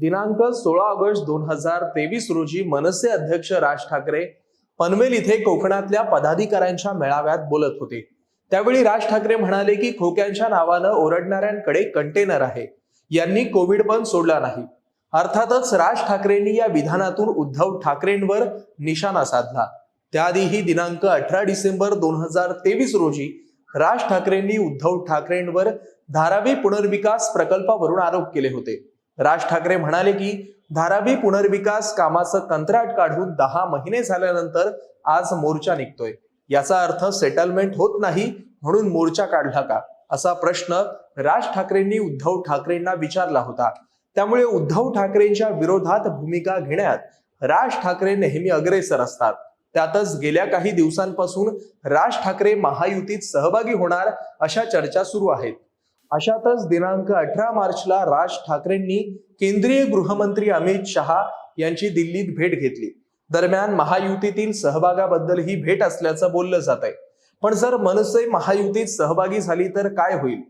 दिनांक सोळा ऑगस्ट दोन हजार तेवीस रोजी मनसे अध्यक्ष राज ठाकरे पनवेल इथे कोकणातल्या पदाधिकाऱ्यांच्या मेळाव्यात बोलत होते. त्यावेळी राज ठाकरे म्हणाले की खोक्यांच्या नावानं ओरडणाऱ्यांकडे कंटेनर आहे. यांनी कोविड पण सोडला नाही. अर्थातच राज ठाकरेंनी या विधानातून उद्धव ठाकरेंवर निशाणा साधला. त्याआधीही दिनांक अठरा डिसेंबर दोन हजार तेवीस रोजी राज ठाकरेंनी उद्धव ठाकरेंवर धारावी पुनर्विकास प्रकल्पावरून आरोप केले होते. राज ठाकरे म्हणाले की धारावी पुनर्विकास कामाचं कंत्राट काढून दहा महिने झाल्यानंतर आज मोर्चा निघतोय. याचा अर्थ सेटलमेंट होत नाही म्हणून मोर्चा काढला का? असा प्रश्न राज ठाकरेंनी उद्धव ठाकरेंना विचारला होता. त्यामुळे उद्धव ठाकरेंच्या विरोधात भूमिका घेण्यात राज ठाकरे नेहमी अग्रेसर असतात. त्यातच गेल्या काही दिवसांपासून राज ठाकरे महायुतीत सहभागी होणार अशा चर्चा सुरू आहेत. अशातच दिनांक अठरा मार्चला राज ठाकरेंनी केंद्रीय गृहमंत्री अमित शहा यांची दिल्लीत भेट घेतली. दरम्यान महायुतीतील सहभागाबद्दल ही भेट असल्याचं बोललं जात आहे. पण जर मनसे महायुतीत सहभागी झाली तर काय होईल?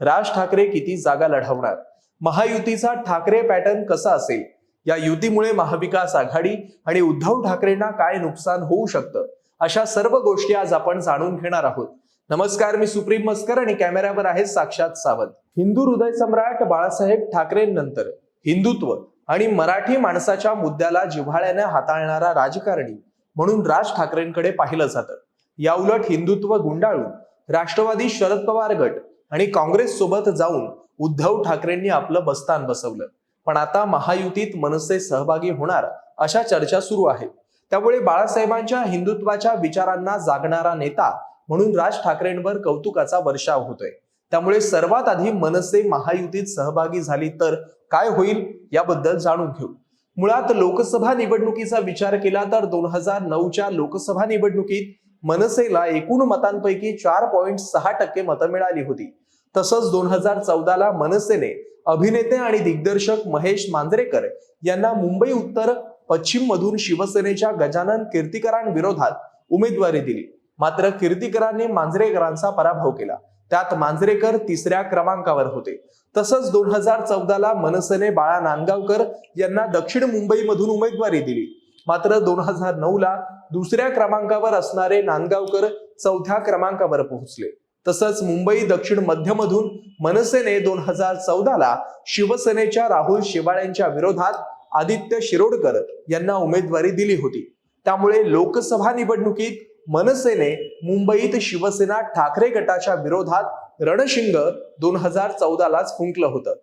राज ठाकरे किती जागा लढवणार? महायुतीचा ठाकरे पॅटर्न कसा असेल? या युतीमुळे महाविकास आघाडी आणि उद्धव ठाकरेंना काय नुकसान होऊ शकतं? अशा सर्व गोष्टी आज आपण जाणून घेणार आहोत. नमस्कार मी सुप्रीम मस्कर आणि कॅमेऱ्यावर आहे साक्षात सावंत. हिंदू हृदय सम्राट बाळासाहेब ठाकरेंनंतर हिंदुत्व आणि मराठी माणसाच्या मुद्द्याला जिव्हाळ्याने हाताळणारा राजकारणी म्हणून राज ठाकरेंकडे पाहिलं जातं. याउलट हिंदुत्व गुंडाळून राष्ट्रवादी शरद पवार गट आणि काँग्रेस सोबत जाऊन उद्धव ठाकरेंनी आपलं बस्तान बसवलं. पण आता महायुतीत मनसे सहभागी होणार अशा चर्चा सुरू आहेत त्यामुळे बाळासाहेबांच्या हिंदुत्वाच्या विचारांना जागणारा नेता म्हणून राज ठाकरेंवर कौतुकाचा वर्षाव होतोय. त्यामुळे सर्वात आधी मनसे महायुतीत सहभागी झाली तर काय होईल याबद्दल जाणून घेऊ. मुळात लोकसभा निवडणुकीचा विचार केला तर दोन हजार नऊच्या लोकसभा निवडणुकीत मनसेला एकूण मतांपैकी चार पॉईंट सहा टक्के मतं मिळाली होती. तसंच दोन हजार चौदाला मनसेने अभिनेते आणि दिग्दर्शक महेश मांजरेकर यांना मुंबई उत्तर पश्चिम मधून शिवसेनेच्या गजानन कीर्तिकरांविरोधात उमेदवारी दिली. मात्र कीर्तीकरांनी मांजरेकरांचा पराभव केला. त्यात मांजरेकर तिसऱ्या क्रमांकावर होते. तसंच दोन हजार चौदाला मनसेने बाळा नांदगावकर यांना दक्षिण मुंबईमधून उमेदवारी दिली. मात्र दोन हजार नऊ ला दुसऱ्या क्रमांकावर असणारे नांदगावकर चौथ्या क्रमांकावर पोहोचले. तसंच मुंबई दक्षिण मध्यमधून मनसेने दोन हजार चौदाला शिवसेनेच्या राहुल शिवाळ्यांच्या विरोधात आदित्य शिरोडकर यांना उमेदवारी दिली होती. त्यामुळे लोकसभा निवडणुकीत मनसेने मुंबईत शिवसेना ठाकरे गटाच्या विरोधात रणशिंग दोन हजार चौदालाच फुंकलं होतं.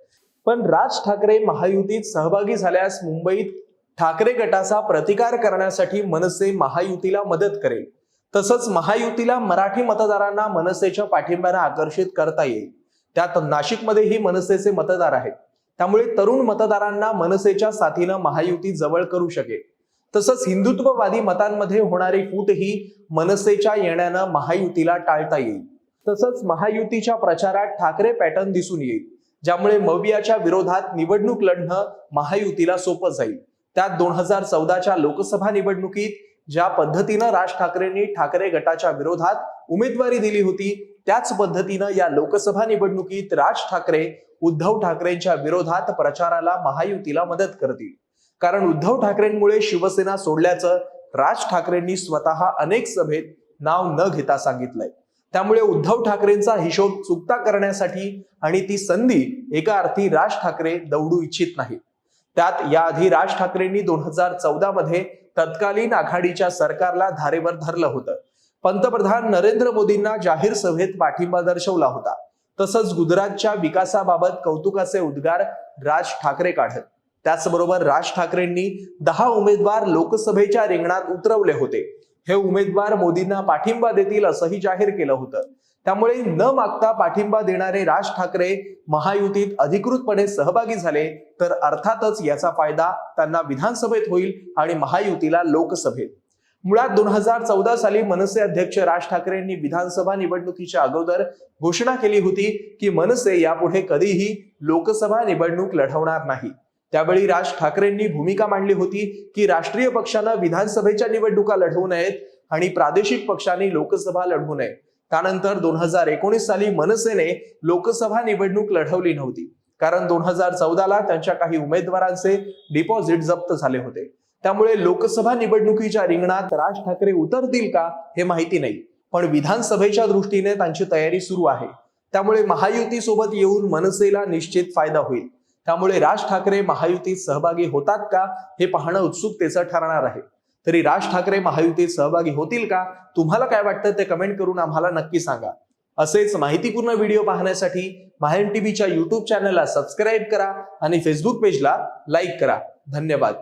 पण राज ठाकरे महायुतीत सहभागी झाल्यास मुंबईत ठाकरे गटाचा प्रतिकार करण्यासाठी मनसे महायुतीला मदत करेल. तसंच महायुतीला मराठी मतदारांना मनसेच्या पाठिंब्याने आकर्षित करता येईल. त्यात नाशिकमध्येही मनसेचे मतदार आहेत. त्यामुळे तरुण मतदारांना मनसेच्या साथीनं महायुती जवळ करू शकेल. तसंच हिंदुत्ववादी मतांमध्ये होणारी फूट ही मनसेच्या येण्यानं महायुतीला टाळता येईल. तसंच महायुतीच्या प्रचारात ठाकरे पॅटर्न दिसून येईल ज्यामुळे मवियाच्या विरोधात निवडणूक लढणं महायुतीला सोपं जाईल. त्यात दोन हजार चौदाच्या लोकसभा निवडणुकीत ज्या पद्धतीनं राज ठाकरेंनी ठाकरे गटाच्या विरोधात उमेदवारी दिली होती त्याच पद्धतीनं या लोकसभा निवडणुकीत राज ठाकरे उद्धव ठाकरेंच्या विरोधात प्रचाराला महायुतीला मदत करतील. कारण उद्धव ठाकरेंमुळे शिवसेना सोडल्याचं राज ठाकरेंनी स्वतः अनेक सभेत नाव न घेता सांगितलंय. त्यामुळे उद्धव ठाकरेंचा हिशोब चुकता करण्यासाठी आणि ती संधी एका अर्थी राज ठाकरे दौडू इच्छित नाहीत. त्यात याआधी राज ठाकरेंनी दोन हजार चौदा मध्ये तत्कालीन आघाडीच्या सरकारला धारेवर धरलं होतं. पंतप्रधान नरेंद्र मोदींना जाहीर सभेत पाठिंबा दर्शवला होता. तसंच गुजरातच्या विकासाबाबत कौतुकाचे उद्गार राज ठाकरे काढत. त्याचबरोबर राज ठाकरेंनी दहा उमेदवार लोकसभेच्या रिंगणात उतरवले होते. हे उमेदवार मोदींना पाठिंबा देतील असंही जाहीर केलं होतं. त्यामुळे न मागता पाठिंबा देणारे राज ठाकरे महायुतीत अधिकृतपणे सहभागी झाले तर अर्थातच याचा फायदा त्यांना विधानसभेत होईल आणि महायुतीला लोकसभेत. मुळात दोन हजार चौदा साली मनसे अध्यक्ष राज ठाकरेंनी विधानसभा निवडणुकीच्या अगोदर घोषणा केली होती की मनसे यापुढे कधीही लोकसभा निवडणूक लढवणार नाही. त्यावेळी राज ठाकरेंनी भूमिका मांडली होती की राष्ट्रीय पक्षानं विधानसभेच्या निवडणुका लढवू नयेत आणि प्रादेशिक पक्षांनी लोकसभा लढवू नये. त्यानंतर दोन हजार एकोणीस साली मनसेने लोकसभा निवडणूक लढवली नव्हती. कारण दोन हजार चौदाला त्यांच्या काही उमेदवारांचे डिपॉझिट जप्त झाले होते. त्यामुळे लोकसभा निवडणुकीच्या रिंगणात राज ठाकरे उतरतील का हे माहिती नाही. पण विधानसभेच्या दृष्टीने त्यांची तयारी सुरू आहे. त्यामुळे महायुती सोबत येऊन मनसेला निश्चित फायदा होईल. त्यामुळे राज ठाकरे महायुतीत सहभागी होतात का हे पाहणं उत्सुकतेचं ठरणार आहे. तरी राज ठाकरे महायुतीत सहभागी होतील का? तुम्हाला काय वाटतं ते कमेंट करून आम्हाला नक्की सांगा. असेच माहितीपूर्ण व्हिडिओ पाहण्यासाठी माहेम टीव्हीच्या युट्यूब चॅनलला सबस्क्राईब करा आणि फेसबुक पेजला लाईक करा. धन्यवाद.